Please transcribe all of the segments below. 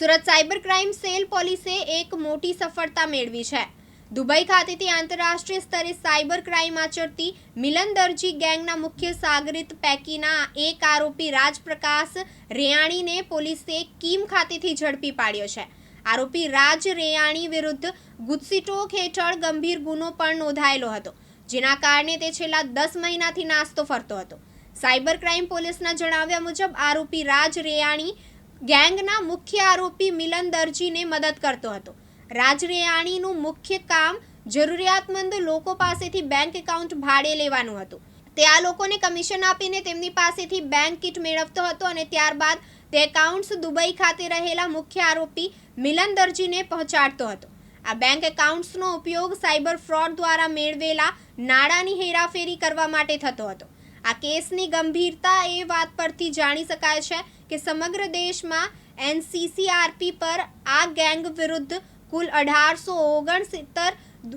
Surat cyber crime cell પોલીસે એક મોટી સફળતા મેળવી છે. દુબઈ ખાતેથી આંતરરાષ્ટ્રીય સ્તરે સાયબર ક્રાઇમ આચરતી મિલન દરજી ગેંગના મુખ્ય સાગરિત પૈકીના એક આરોપી રાજપ્રકાશ રેયાણીને પોલીસે કીમ ખાતેથી ઝડપી પાડ્યો છે. આરોપી રાજ રેયાણી વિરુદ્ધ ગુજસીટોક હેઠળ ગંભીર ગુનો પણ નોંધાયેલો હતો, જેના કારણે તે છેલ્લા દસ મહિનાથી નાસ્તો ફરતો હતો. સાયબર ક્રાઇમ પોલીસના જણાવ્યા મુજબ, આરોપી રાજ રેયાણી ગેંગના મુખ્ય આરોપી મિલન દરજીને મદદ કરતો હતો. રાજરેયાણીનું મુખ્ય કામ જરૂરિયાતમંદ લોકો પાસેથી બેંક એકાઉન્ટ ભાડે લેવાનું હતું. તે આ લોકોને કમિશન આપીને તેમની પાસેથી બેંક કીટ મેળવતો હતો અને ત્યારબાદ તે એકાઉન્ટ્સ દુબઈ ખાતે રહેલા મુખ્ય આરોપી મિલન દરજીને પહોંચાડતો હતો. આ બેંક એકાઉન્ટ્સનો ઉપયોગ સાયબર ફ્રોડ દ્વારા મેળવેલા નાણાંની હેરાફેરી કરવા માટે થતો હતો. આ કેસની ગંભીરતા એ વાત પરથી જાણી શકાય છે કે સમગ્ર દેશમાં એનસીસીઆરપી પર આ ગેંગ વિરુદ્ધ કુલ અઢારસો ઓગણસિત્તર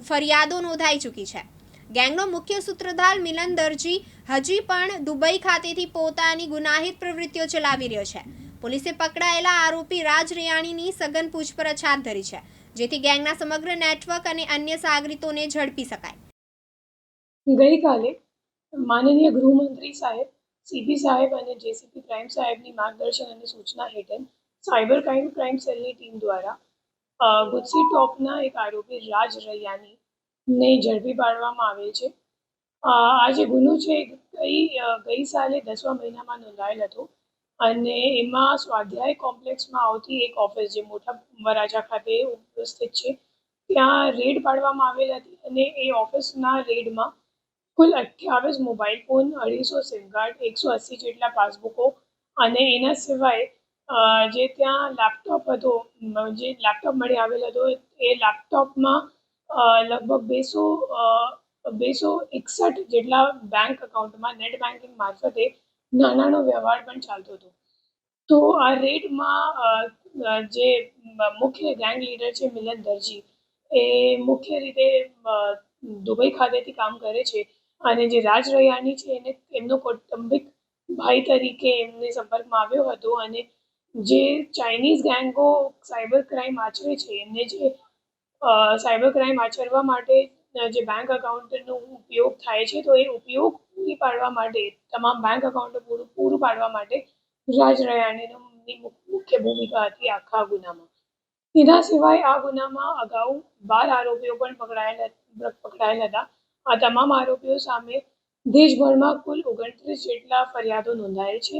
ફરિયાદો નોંધાઈ ચૂકી છે. ગેંગનો મુખ્ય સૂત્રધાર મિલન દરજી હજી પણ દુબઈ ખાતેથી પોતાની ગુનાહિત પ્રવૃત્તિઓ ચલાવી રહ્યો છે. પોલીસે પકડાયેલા આરોપી રાજ રેયાણીની સઘન પૂછપરછ હાથ ધરી છે, જેથી ગેંગના સમગ્ર નેટવર્ક અને અન્ય સાગરીતોને ઝડપી શકાય. ગઈકાલે માનનીય ગૃહમંત્રી સાહેબ સીપી સાહેબ અને જેસીપી ક્રાઇમ સાહેબની માર્ગદર્શન અને સૂચના હેઠળ સાયબર ક્રાઇમ ક્રાઇમ સેલની ટીમ દ્વારા ગુજસી ટોપના એક આરોપી રાજ રૈયાની ને ઝડપી પાડવામાં આવેલ છે. આ જે ગુનો છે કઈ ગઈ ગઈ સાલે દસમા મહિનામાં નોંધાયેલ હતો અને એમાં સ્વાધ્યાય કોમ્પ્લેક્સમાં આવતી એક ઓફિસ જે મોટા વરાજા ખાતે ઉપસ્થિત છે, ત્યાં રેડ પાડવામાં આવેલ હતી અને એ ઓફિસના રેડમાં કુલ અઠ્યાવીસ મોબાઈલ ફોન, અઢીસો સિમ કાર્ડ, એકસો અસી જેટલા પાસબુકો અને એના સિવાય જે ત્યાં લેપટોપ હતો જે લેપટોપ મળી આવેલ હતો, એ લેપટોપમાં લગભગ બેસો બેસો એકસઠ જેટલા બેંક અકાઉન્ટમાં નેટ બેન્કિંગ મારફતે નાણાંનો વ્યવહાર પણ ચાલતો હતો. તો આ રેડમાં જે મુખ્ય ગેંગ લીડર છે મિલન દરજી, એ મુખ્ય રીતે દુબઈ ખાતેથી કામ કરે છે. અને જે રાજ રૈયાણી છે એને એમનો કૌટુંબિક ભાઈ તરીકે એમને સંપર્કમાં આવ્યો હતો અને જે ચાઇનીઝ ગેંગો સાયબર ક્રાઇમ આચરે છે, એમને જે સાયબર ક્રાઇમ આચરવા માટે જે બેંક અકાઉન્ટનો ઉપયોગ થાય છે, તો એ ઉપયોગ પૂરી પાડવા માટે, તમામ બેંક અકાઉન્ટ પૂરું પૂરું પાડવા માટે રાજ રૈયાણીની મુખ્ય ભૂમિકા હતી આખા ગુનામાં. એના સિવાય આ ગુનામાં અગાઉ બાર આરોપીઓ પણ પકડાયેલા પકડાયેલા હતા. આ તમામ આરોપીઓ સામે દેશભરમાં કુલ ઓગણત્રીસ જેટલા ફરિયાદો નોંધાયેલ છે.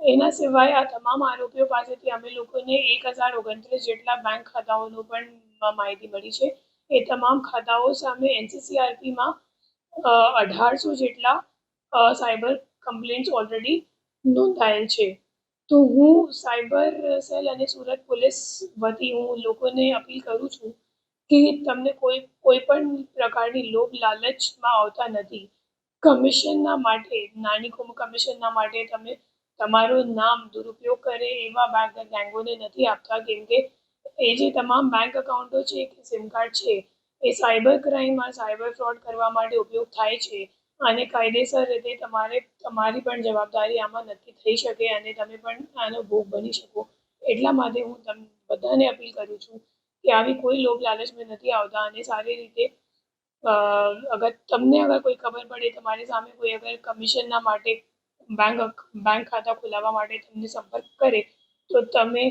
એના સિવાય આ તમામ આરોપીઓ પાસેથી અમે લોકોને એક હજાર ઓગણત્રીસ જેટલા બેંક ખાતાઓનો પણ માહિતી મળી છે. એ તમામ ખાતાઓ સામે એનસીસીઆરપીમાં અઢારસો જેટલા સાયબર કમ્પ્લેન્ટ્સ ઓલરેડી નોંધાયેલ છે. તો હું સાયબર સેલ અને સુરત પોલીસ વતી હું લોકોને અપીલ કરું છું કે તમને કોઈ કોઈ પણ પ્રકારની લોભ લાલચમાં આવતા નથી. કમિશનના માટે, નાની કોમ કમિશનના માટે તમે તમારું નામ દુરુપયોગ કરે એવા બેંક ગેંગોને નથી આપતા, કેમ કે એ જે તમામ બેંક એકાઉન્ટો છે, કે સિમ કાર્ડ છે, એ સાયબર ક્રાઇમમાં સાયબર ફ્રોડ કરવા માટે ઉપયોગ થાય છે અને કાયદેસર રીતે તમારે, તમારી પણ જવાબદારી આમાં નક્કી થઈ શકે અને તમે પણ આનો ભોગ બની શકો. એટલા માટે હું તમ, બધાને અપીલ કરું છું કે આવી કોઈ લોભ લાલચમાં નથી આવતા અને સારી રીતે અગર તમને અગર કોઈ ખબર પડે, તમારી સામે કોઈ અગર કમિશનના માટે બેંક બેંક ખાતા ખોલાવવા માટે તમને સંપર્ક કરે, તો તમે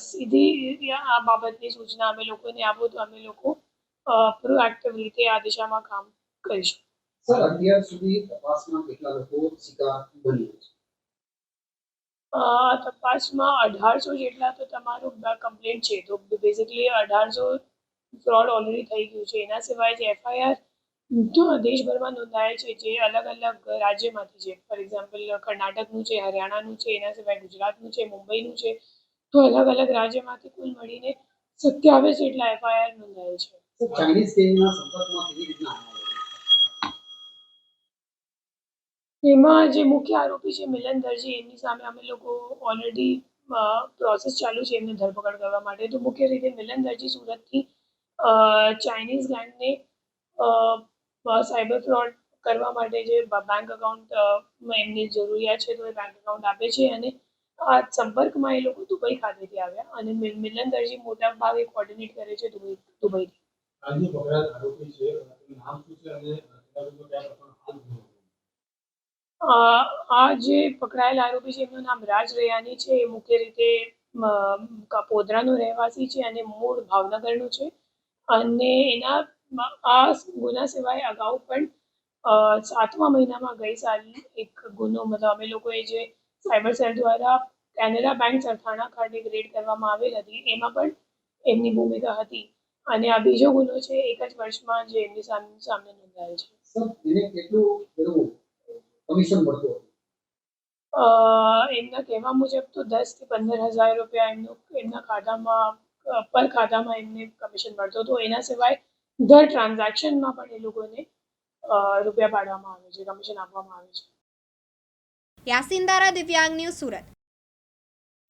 સીધી આ બાબતની સૂચના અમે લોકોને આપો, તો અમે લોકો પ્રોએક્ટિવ રીતે આ દિશામાં કામ કરીશું. સર, અત્યાર સુધી તપાસમાં કેટલા લોકો શિકાર બન્યા છે? તપાસમાં અઢારસો જેટલા તો તમારું કમ્પ્લેન્ટ છે. તો બેઝિકલી અઢારસો ફ્રોડ ઓલરેડી થઈ ગયું છે. એના સિવાય જે એફઆઈઆર દેશભરમાં નોંધાયેલ છે જે અલગ અલગ રાજ્યમાંથી છે. ફોર એક્ઝામ્પલ કર્ણાટકનું છે, હરિયાણાનું છે, એના સિવાય ગુજરાતનું છે, મુંબઈનું છે. તો અલગ અલગ રાજ્યમાંથી કુલ મળીને સત્યાવીસ જેટલા એફઆઈઆર નોંધાયેલ છે. ચાઇનીઝ સંપર્કમાં કેવી રીતના આવ્યા એમાં જે મુખ્ય આરોપી છે, મિલન દરજી, એમની સામે અમે લોકો ઓલરેડી પ્રોસેસ ચાલુ છે એમને ધરપકડ કરવા માટે. તો મુખ્ય રીતે મિલન દરજી સુરતથી ચાઇનીઝ ગેંગને સાયબર ફ્રોડ કરવા માટે જે બેંક અકાઉન્ટ એમની જરૂરિયાત છે તો એ બેંક અકાઉન્ટ આપે છે અને આ સંપર્કમાં એ લોકો દુબઈ ખાતેથી આવ્યા અને મિલન દરજી મોટા ભાગે કોર્ડિનેટ કરે છે દુબઈ, દુબઈથી. આરોપી છે નામ શું છે અને તેના વિરુદ્ધ કયા પ્રકારનો હાલ ગુનો હતો? અ, આ જે પકડાયેલા આરોપી છે, એમનું નામ રાજ રૈયાની છે. એ મુખ્ય રીતે કાપોદરાનો રહેવાસી છે અને મૂળ ભાવનગરનું છે. અને એના, આ ગુના સિવાય અગાઉ પણ સાતમા મહિનામાં ગઈ સાલ એક ગુનો, મતલબ અમે લોકોએ જે સાયબર સેલ દ્વારા કેનેરા બેંક સરથાણા ખાતે રેડ કરવામાં આવેલ હતી, એમાં પણ એમની ભૂમિકા હતી. અને આ બીજો ગુનો છે, એક જ વર્ષમાં જે એમની સામે સામે નોંધાયેલ છે સર એને કેટલું પેલું કમિશન મળતું હતું? એમના કહેવા મુજબ તો દસથી પંદર હજાર રૂપિયા એમનું એમના ખાતામાં પર ખાતામાં એમને કમિશન મળતો હતું. એના સિવાય દર ટ્રાન્ઝેક્શનમાં પણ એ લોકોને રૂપિયા પાડવામાં આવે છે કમિશન આપવામાં આવે છે. યાસીન દારા દિવ્યાંગ ન્યૂઝ સુરત.